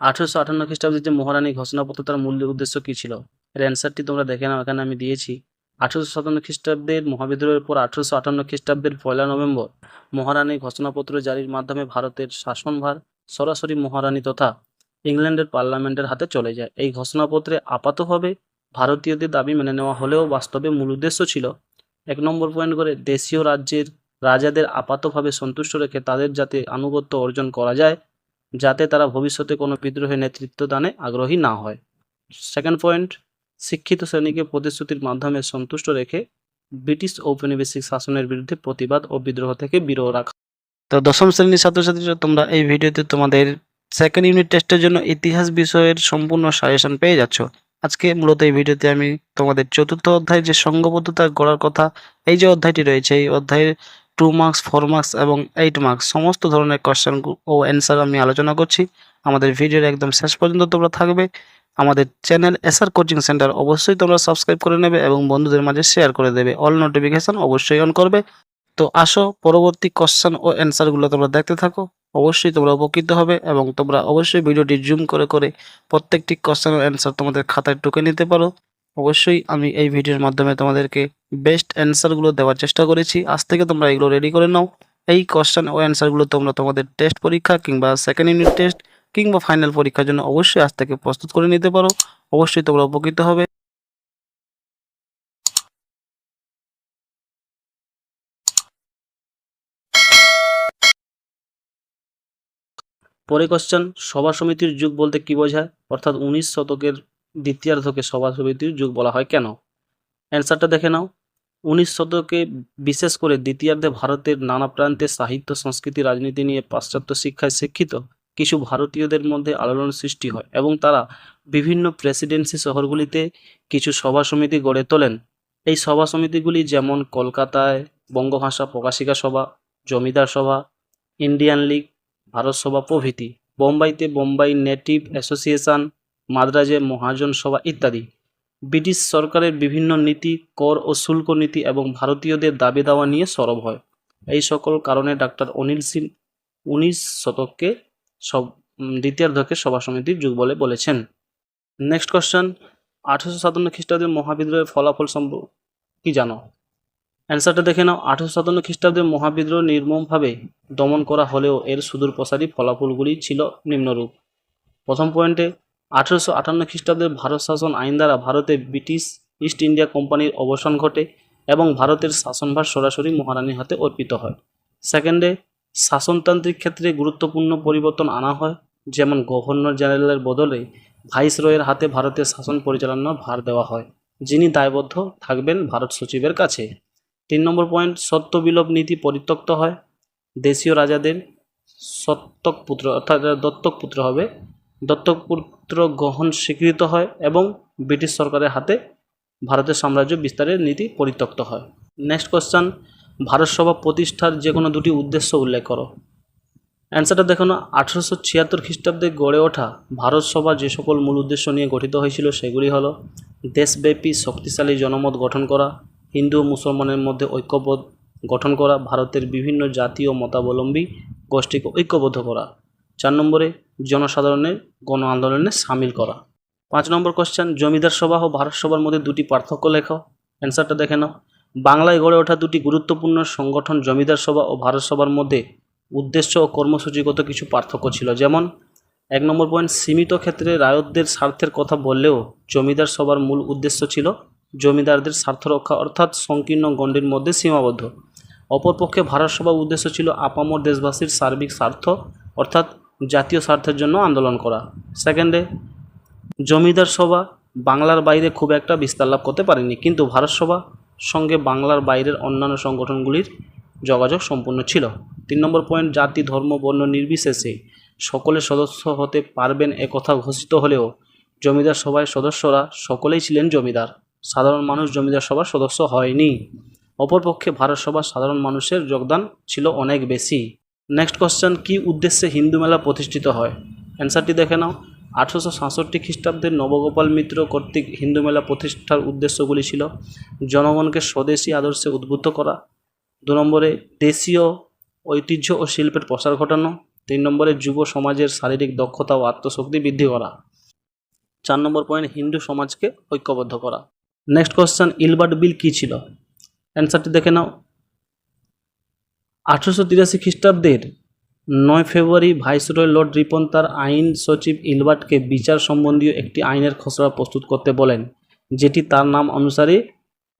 আঠেরোশো আটান্ন খ্রিস্টাব্দে যে মহারানী ঘোষণাপত্র তার মূল উদ্দেশ্য কী ছিল? এর অ্যান্সারটি তোমরা দেখে নাও, এখানে আমি দিয়েছি। আঠেরোশো সাতান্ন খ্রিস্টাব্দের মহাবিদ্রোহের পর আঠেরোশো আটান্ন খ্রিস্টাব্দের পয়লা নভেম্বর মহারানী ঘোষণাপত্র জারির মাধ্যমে ভারতের শাসনভার সরাসরি মহারানী তথা ইংল্যান্ডের পার্লামেন্টের হাতে চলে যায়। এই ঘোষণাপত্রে আপাতভাবে ভারতীয়দের দাবি মেনে নেওয়া হলেও বাস্তবে মূল উদ্দেশ্য ছিল এক নম্বর পয়েন্ট করে দেশীয় রাজ্যের রাজাদের আপাতভাবে সন্তুষ্ট রেখে তাদের যাতে আনুগত্য অর্জন করা যায় যাতে তারা ভবিষ্যতে কোনো বিদ্রোহে নেতৃত্ব দানে আগ্রহী না হয়। সেকেন্ড পয়েন্ট শিক্ষিত শ্রেণীকে প্রতিশ্রুতির মাধ্যমে সন্তুষ্ট রেখে ব্রিটিশ ঔপনিবেশিক শাসনের বিরুদ্ধে প্রতিবাদ ও বিদ্রোহ থেকে বিরত রাখা। তো দশম শ্রেণির ছাত্রছাত্রীরা, তোমরা এই ভিডিওতে তোমাদের সেকেন্ড ইউনিট টেস্টের জন্য ইতিহাস বিষয়ের সম্পূর্ণ সাজেশন পেয়ে যাচ্ছ। আজকে মূলত এই ভিডিওতে আমি তোমাদের চতুর্থ অধ্যায় যে সঙ্গবদ্ধতা গড়ার কথা, এই যে অধ্যায়টি রয়েছে, এই অধ্যায়ের টু মার্কস ফোর মার্কস এবং এইট মার্কস সমস্ত ধরনের কোশ্চেন ও অ্যান্সার আমি আলোচনা করছি। আমাদের ভিডিওর একদম শেষ পর্যন্ত তোমরা থাকবে। আমাদের চ্যানেল এসআর কোচিং সেন্টার অবশ্যই তোমরা সাবস্ক্রাইব করে নেবে এবং বন্ধুদের মাঝে শেয়ার করে দেবে। অল নোটিফিকেশন অবশ্যই অন করবে। তো আসো, পরবর্তী কোশ্চেন ও অ্যান্সারগুলো তোমরা দেখতে থাকো। অবশ্যই তোমরা উপকৃত হবে এবং তোমরা অবশ্যই ভিডিওটি জুম করে করে প্রত্যেকটি কোশ্চেন ও অ্যান্সার তোমাদের খাতায় টুকে নিতে পারো। অবশ্যই আমি এই ভিডিওর মাধ্যমে তোমাদেরকে বেস্ট অ্যান্সারগুলো দেওয়ার চেষ্টা করেছি। আজ থেকে তোমরা এগুলো রেডি করে নাও। এই কোশ্চেন ও অ্যান্সারগুলো তোমরা তোমাদের টেস্ট পরীক্ষা কিংবা সেকেন্ড ইউনিট টেস্ট কিংবা ফাইনাল পরীক্ষার জন্য অবশ্যই আজ থেকে প্রস্তুত করে নিতে পারো। অবশ্যই তোমরা উপকৃত হবে। পরে কোশ্চেন সভা সমিতির যুগ বলতে কি বোঝায়? অর্থাৎ উনিশ শতকের দ্বিতীয়ার্ধকে সভা সমিতির যুগ বলা হয় কেন? অ্যান্সারটা দেখে নাও। উনিশ শতকে বিশেষ করে দ্বিতীয়ার্ধে ভারতের নানা প্রান্তে সাহিত্য, সংস্কৃতি, রাজনীতি নিয়ে পাশ্চাত্য শিক্ষায় শিক্ষিত কিছু ভারতীয়দের মধ্যে আলোড়ন সৃষ্টি হয় এবং তারা বিভিন্ন প্রেসিডেন্সি শহরগুলিতে কিছু সভা সমিতি গড়ে তোলেন। এই সভা সমিতিগুলি যেমন কলকাতায় বঙ্গভাষা প্রকাশিকা সভা, জমিদার সভা, ইন্ডিয়ান লীগ, ভারত সভা প্রভৃতি। বোম্বাইতে বোম্বাই নেটিভ অ্যাসোসিয়েশন মাদ্রাজে মহাজন সভা ইত্যাদি। ব্রিটিশ সরকারের বিভিন্ন নীতি, কর ও শুল্ক নীতি এবং ভারতীয়দের দাবি দাওয়া নিয়ে সরব হয়। এই সকল কারণে ডাক্তার অনিল সিং উনিশ শতককে সব দ্বিতীয়ার্ধকে সভা সমিতির যুগ বলে বলেছেন। নেক্সট কোশ্চেন, আঠেরোশো সাতান্ন খ্রিস্টাব্দের মহাবিদ্রোহের ফলাফল সম্ভব কি জানো? অ্যান্সারটা দেখে নাও। আঠেরোশো সাতান্ন খ্রিস্টাব্দে মহাবিদ্রোহ নির্মমভাবে দমন করা হলেও এর সুদূর প্রসারী ফলাফলগুলি ছিল নিম্নরূপ। প্রথম পয়েন্টে আঠেরোশো আটান্ন খ্রিস্টাব্দের ভারত শাসন আইন দ্বারা ভারতে ব্রিটিশ ইস্ট ইন্ডিয়া কোম্পানির অবসান ঘটে এবং ভারতের শাসনভার সরাসরি মহারানীর হাতে অর্পিত হয়। সেকেন্ডে, শাসনতান্ত্রিক ক্ষেত্রে গুরুত্বপূর্ণ পরিবর্তন আনা হয়, যেমন গভর্নর জেনারেলের বদলে ভাইসরয়ের হাতে ভারতের শাসন পরিচালনার ভার দেওয়া হয়, যিনি দায়বদ্ধ থাকবেন ভারত সচিবের কাছে। তিন নম্বর পয়েন্ট সত্য বিলোপ নীতি পরিত্যক্ত হয়। দেশীয় রাজাদের সত্তক পুত্র, অর্থাৎ দত্তক পুত্র হবে দত্তক পুত্র গ্রহণ স্বীকৃত হয় এবং ব্রিটিশ সরকারের হাতে ভারতের সাম্রাজ্য বিস্তারের নীতি পরিত্যক্ত হয়। নেক্সট কোশ্চেন ভারত সভা প্রতিষ্ঠার যে কোনো দুটি উদ্দেশ্য উল্লেখ করো। অ্যান্সারটা দেখো না, আঠেরোশো ছিয়াত্তর খ্রিস্টাব্দে গড়ে ওঠা ভারত সভা যে সকল মূল উদ্দেশ্য নিয়ে গঠিত হয়েছিল সেগুলি হলো দেশব্যাপী শক্তিশালী জনমত গঠন করা, হিন্দু ও মুসলমানের মধ্যে ঐক্যবোধ গঠন করা, ভারতের বিভিন্ন জাতীয় মতাবলম্বী গোষ্ঠীকে ঐক্যবদ্ধ করা। চার নম্বরে জনসাধারণের গণ আন্দোলনে সামিল করা। পাঁচ নম্বর কোশ্চেন জমিদার সভা ও ভারত সভার মধ্যে দুটি পার্থক্য লেখো। অ্যান্সারটা দেখে নাও। বাংলায় গড়ে ওঠা দুটি গুরুত্বপূর্ণ সংগঠন, জমিদার সভা ও ভারত সভার মধ্যে উদ্দেশ্য ও কর্মসূচিগত কিছু পার্থক্য ছিল। যেমন, এক নম্বর পয়েন্ট সীমিত ক্ষেত্রে রায়তদের স্বার্থের কথা বললেও জমিদার সভার মূল উদ্দেশ্য ছিল জমিদারদের স্বার্থ রক্ষা, অর্থাৎ সংকীর্ণ গণ্ডির মধ্যে সীমাবদ্ধ। অপরপক্ষে ভারত সভার উদ্দেশ্য ছিল আপামর দেশবাসীর সার্বিক স্বার্থ, অর্থাৎ জাতীয় স্বার্থের জন্য আন্দোলন করা। সেকেন্ডে জমিদার সভা বাংলার বাইরে খুব একটা বিস্তার লাভ করতে পারেনি, কিন্তু ভারত সভা সঙ্গে বাংলার বাইরের অন্যান্য সংগঠনগুলির যোগাযোগ সম্পূর্ণ ছিল। তিন নম্বর পয়েন্ট জাতি, ধর্ম, বর্ণ নির্বিশেষে সকলে সদস্য হতে পারবেন এ কথা ঘোষিত হলেও জমিদার সভায় সদস্যরা সকলেই ছিলেন জমিদার। সাধারণ মানুষ জমিদার সভার সদস্য হয়নি। অপরপক্ষে ভারত সভার সাধারণ মানুষের যোগদান ছিল অনেক বেশি। নেক্সট কোশ্চেন কি উদ্দেশ্যে হিন্দু মেলা প্রতিষ্ঠিত হয়? অ্যান্সারটি দেখে নাও। আঠেরোশো সাতষট্টি খ্রিস্টাব্দের নবগোপাল মিত্র কর্তৃক হিন্দু মেলা প্রতিষ্ঠার উদ্দেশ্যগুলি ছিল, জনগণকে স্বদেশী আদর্শে উদ্বুদ্ধ করা। দু নম্বরে, দেশীয় ঐতিহ্য ও শিল্পের প্রসার ঘটানো। তিন নম্বরে, যুব সমাজের শারীরিক দক্ষতা ও আত্মশক্তি বৃদ্ধি করা। চার নম্বর পয়েন্ট হিন্দু সমাজকে ঐক্যবদ্ধ করা। নেক্সট কোশ্চেন ইলবার্ট বিল কী ছিল? অ্যান্সারটি দেখে নাও। আঠারোশো তিরাশি খ্রিস্টাব্দের নয় ফেব্রুয়ারি ভাইসরয় লর্ড রিপন তার আইন সচিব ইলবার্টকে বিচার সম্বন্ধীয় একটি আইনের খসড়া প্রস্তুত করতে বলেন, যেটি তার নাম অনুসারে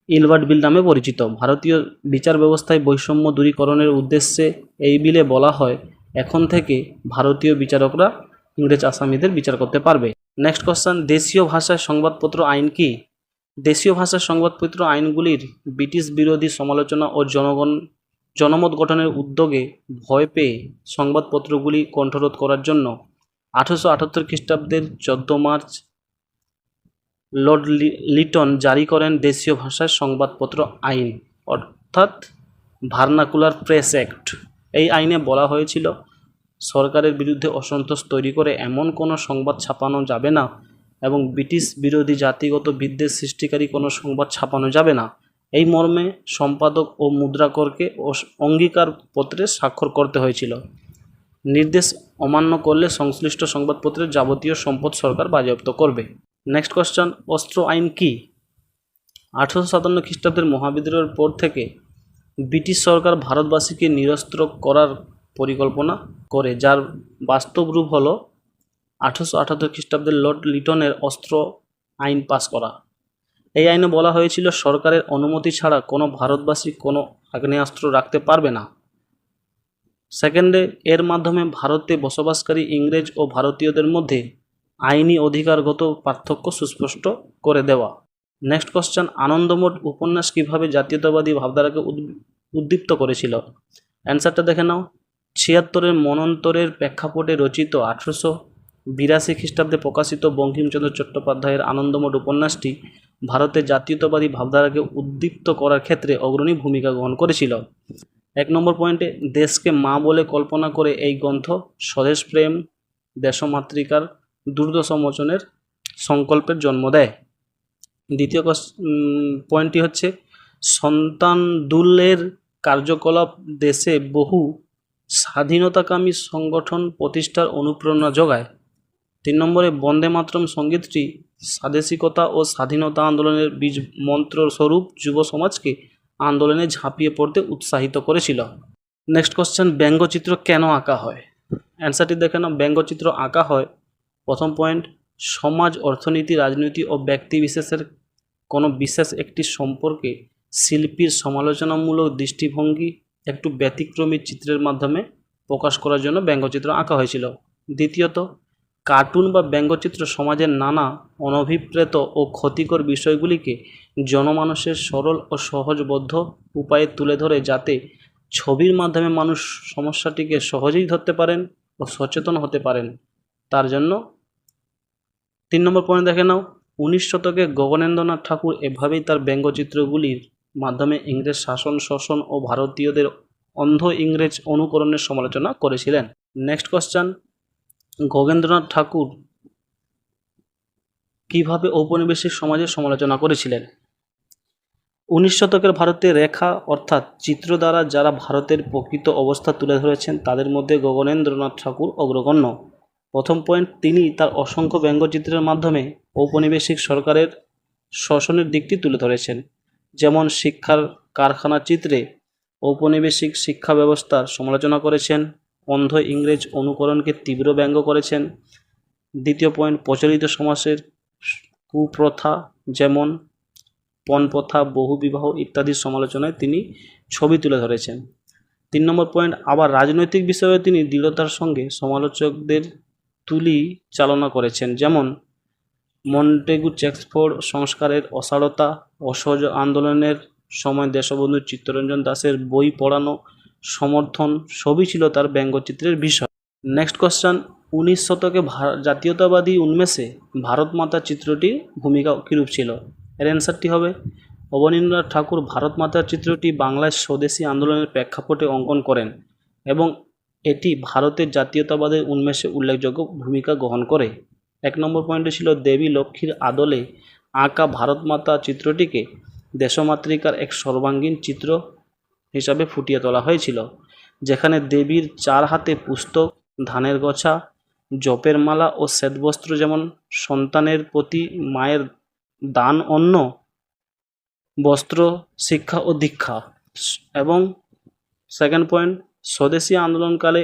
ইলবার্ট বিল নামে পরিচিত। ভারতীয় বিচার ব্যবস্থায় বৈষম্য দূরীকরণের উদ্দেশ্যে এই বিলে বলা হয়, এখন থেকে ভারতীয় বিচারকরা ইংরেজ আসামিদের বিচার করতে পারবে। নেক্সট কোশ্চেন, দেশীয় ভাষায় সংবাদপত্র আইন কি? দেশীয় ভাষার সংবাদপত্র আইনগুলির ব্রিটিশ বিরোধী সমালোচনা ও জনগণ জনমত গঠনের উদ্যোগে ভয় পেয়ে সংবাদপত্রগুলি কণ্ঠরোধ করার জন্য আঠারোশো আটাত্তর খ্রিস্টাব্দের চোদ্দ মার্চ লর্ড লিটন জারি করেন দেশীয় ভাষায় সংবাদপত্র আইন, অর্থাৎ ভার্নাকুলার প্রেস অ্যাক্ট। এই আইনে বলা হয়েছিল, সরকারের বিরুদ্ধে অসন্তোষ তৈরি করে এমন কোনো সংবাদ ছাপানো যাবে না এবং ব্রিটিশ বিরোধী জাতিগত বিদ্বেষ সৃষ্টিকারী কোনো সংবাদ ছাপানো যাবে না। এই মর্মে সম্পাদক ও মুদ্রাকরকে অঙ্গীকার পত্রে স্বাক্ষর করতে হয়েছিল। নির্দেশ অমান্য করলে সংশ্লিষ্ট সংবাদপত্রের যাবতীয় সম্পদ সরকার বাজেয়াপ্ত করবে। নেক্সট কোশ্চেন অস্ত্র আইন কি? আঠারোশো সাতান্ন খ্রিস্টাব্দের মহাবিদ্রোহের পর থেকে ব্রিটিশ সরকার ভারতবাসীকে নিরস্ত্র করার পরিকল্পনা করে, যার বাস্তব রূপ হল আঠারোশো আটাত্তর খ্রিস্টাব্দের লর্ড লিটনের অস্ত্র আইন পাস করা। এই আইনে বলা হয়েছিল, সরকারের অনুমতি ছাড়া কোনো ভারতবাসী কোনো আগ্নেয়াস্ত্র রাখতে পারবে না। সেকেন্ডে, এর মাধ্যমে ভারতে বসবাসকারী ইংরেজ ও ভারতীয়দের মধ্যে আইনি অধিকারগত পার্থক্য সুস্পষ্ট করে দেওয়া। নেক্সট কোশ্চেন আনন্দমঠ উপন্যাস কীভাবে জাতীয়তাবাদী ভাবধারাকে উদ্দীপ্ত করেছিল? অ্যান্সারটা দেখে নাও। ছিয়াত্তরের মনন্তরের প্রেক্ষাপটে রচিত আঠারোশো বিরাশি খ্রিস্টাব্দে প্রকাশিত বঙ্কিমচন্দ্র চট্টোপাধ্যায়ের আনন্দমঠ উপন্যাসটি ভারতের জাতীয়তাবাদী ভাবধারাকে উদ্দীপ্ত করার ক্ষেত্রে অগ্রণী ভূমিকা গ্রহণ করেছিল। এক নম্বর পয়েন্টে, দেশকে মা বলে কল্পনা করে এই গ্রন্থ স্বদেশ প্রেম, দেশমাতৃকার দুর্দশমোচনের সংকল্পের জন্ম দেয়। দ্বিতীয় পয়েন্টটি হচ্ছে সন্তানদুলের কার্যকলাপ দেশে বহু স্বাধীনতাকামী সংগঠন প্রতিষ্ঠার অনুপ্রেরণা যোগায়। তিন নম্বরে বন্দে মাতরম সঙ্গীতটি স্বাদেশিকতা ও স্বাধীনতা আন্দোলনের বীজ মন্ত্র স্বরূপ যুব সমাজকে আন্দোলনে ঝাঁপিয়ে পড়তে উৎসাহিত করেছিল। নেক্সট কোশ্চেন ব্যঙ্গচিত্র কেন আঁকা হয়? অ্যান্সারটি দেখে নাও, ব্যঙ্গচিত্র আঁকা হয়। প্রথম পয়েন্ট সমাজ, অর্থনীতি, রাজনীতি ও ব্যক্তি বিশেষের কোনো বিশেষ একটি সম্পর্কে শিল্পীর সমালোচনামূলক দৃষ্টিভঙ্গি একটু ব্যতিক্রমী চিত্রের মাধ্যমে প্রকাশ করার জন্য ব্যঙ্গচিত্র আঁকা হয়েছিল। দ্বিতীয়ত কার্টুন বা ব্যঙ্গচিত্র সমাজের নানা অনভিপ্রেত ও ক্ষতিকর বিষয়গুলিকে জনমানুষের সরল ও সহজবদ্ধ উপায়ে তুলে ধরে যাতে ছবির মাধ্যমে মানুষ সমস্যাটিকে সহজেই ধরতে পারেন ও সচেতন হতে পারেন। তার জন্য তিন নম্বর পয়েন্ট দেখে নাও। উনিশ শতকে গগনেন্দ্রনাথ ঠাকুর এভাবেই তার ব্যঙ্গচিত্রগুলির মাধ্যমে ইংরেজ শাসন, শোষণ ও ভারতীয়দের অন্ধ ইংরেজ অনুকরণের সমালোচনা করেছিলেন। নেক্সট কোশ্চেন গগেন্দ্রনাথ ঠাকুর কীভাবে ঔপনিবেশিক সমাজের সমালোচনা করেছিলেন? উনিশ শতকের ভারতে রেখা, অর্থাৎ চিত্র দ্বারা যারা ভারতের প্রকৃত অবস্থা তুলে ধরেছেন, তাদের মধ্যে গগনেন্দ্রনাথ ঠাকুর অগ্রগণ্য। প্রথম পয়েন্ট তিনি তার অসংখ্য ব্যঙ্গচিত্রের মাধ্যমে ঔপনিবেশিক সরকারের শোষণের দিকটি তুলে ধরেছেন। যেমন শিক্ষার কারখানা চিত্রে ঔপনিবেশিক শিক্ষা ব্যবস্থার সমালোচনা করেছেন অন্ধ ইংরেজ অনুকরণকে তীব্র ব্যঙ্গ করেছেন। দ্বিতীয় পয়েন্ট, প্রচলিত সমাজের কুপ্রথা যেমন পণপ্রথা, বহুবিবাহ ইত্যাদির সমালোচনায় তিনি ছবি তুলে ধরেছেন। তিন নম্বর পয়েন্ট, আবার রাজনৈতিক বিষয়ে তিনি দৃঢ়তার সঙ্গে সমালোচকদের তুলি চালনা করেছেন, যেমন মন্টেগু চেক্সফোর্ড সংস্কারের অসারতা, অসহযোগ আন্দোলনের সময় দেশবন্ধু চিত্তরঞ্জন দাসের বই পড়ানো সমর্থন সবই ছিল তার ব্যঙ্গচিত্রের বিষয়। নেক্সট কোশ্চেন উনিশ শতকে জাতীয়তাবাদী উন্মেষে ভারত মাতা চিত্রটির ভূমিকা কীরূপ ছিল? এর অ্যান্সারটি হবে, অবনীন্দ্রনাথ ঠাকুর ভারত মাতার চিত্রটি বাংলায় স্বদেশী আন্দোলনের প্রেক্ষাপটে অঙ্কন করেন এবং এটি ভারতের জাতীয়তাবাদের উন্মেষে উল্লেখযোগ্য ভূমিকা গ্রহণ করে। এক নম্বর পয়েন্টে ছিল দেবী লক্ষ্মীর আদলে আঁকা ভারত মাতা চিত্রটিকে দেশমাতৃকার এক সর্বাঙ্গীন চিত্র হিসাবে ফুটিয়ে তোলা হয়েছিল, যেখানে দেবীর চার হাতে পুস্তক, ধানের গছা, জপের মালা ও শ্বেতবস্ত্র যেমন সন্তানের প্রতি মায়ের দান অন্ন, বস্ত্র, শিক্ষা ও দীক্ষা। এবং সেকেন্ড পয়েন্ট স্বদেশী আন্দোলনকালে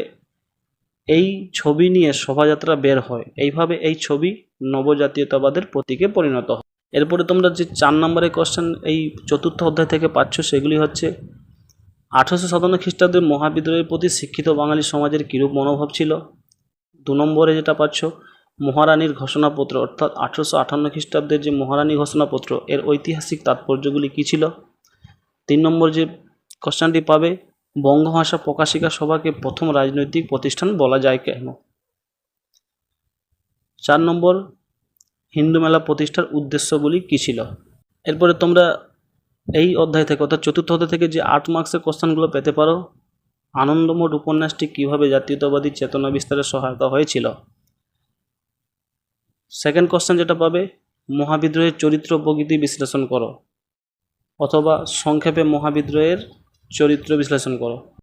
এই ছবি নিয়ে শোভাযাত্রা বের হয়। এইভাবে এই ছবি নবজাতীয়তাবাদের প্রতীকে পরিণত হয়। এরপরে তোমরা যে চার নম্বরের কোশ্চেন এই চতুর্থ অধ্যায় থেকে পাচ্ছ, সেগুলি হচ্ছে আঠারোশো সাতান্ন খ্রিস্টাব্দে মহাবিদ্রোহের প্রতি শিক্ষিত বাঙালি সমাজের কীরূপ মনোভাব ছিল? দু নম্বরে যেটা পাচ্ছ, মহারানীর ঘোষণাপত্র, অর্থাৎ আঠারোশো আঠান্ন খ্রিস্টাব্দের যে মহারানী ঘোষণাপত্র, এর ঐতিহাসিক তাৎপর্যগুলি কী ছিল? তিন নম্বর যে কোশ্চেনটি পাবে, বঙ্গভাষা প্রকাশিকা সভাকে প্রথম রাজনৈতিক প্রতিষ্ঠান বলা যায় কেন? চার নম্বর, হিন্দু মেলা প্রতিষ্ঠার উদ্দেশ্যগুলি কী ছিল? এরপরে তোমরা এই অধ্যায় থেকে অর্থাৎ চতুর্থ অধ্যায় থেকে যে আট মার্কসের কোশ্চেনগুলো পেতে পারো আনন্দমঠ উপন্যাসটি কীভাবে জাতীয়তাবাদী চেতনা বিস্তারে সহায়তা হয়েছিল? সেকেন্ড কোশ্চেন যেটা পাবে, মহাবিদ্রোহের চরিত্র প্রকৃতি বিশ্লেষণ করো, অথবা সংক্ষেপে মহাবিদ্রোহের চরিত্র বিশ্লেষণ করো।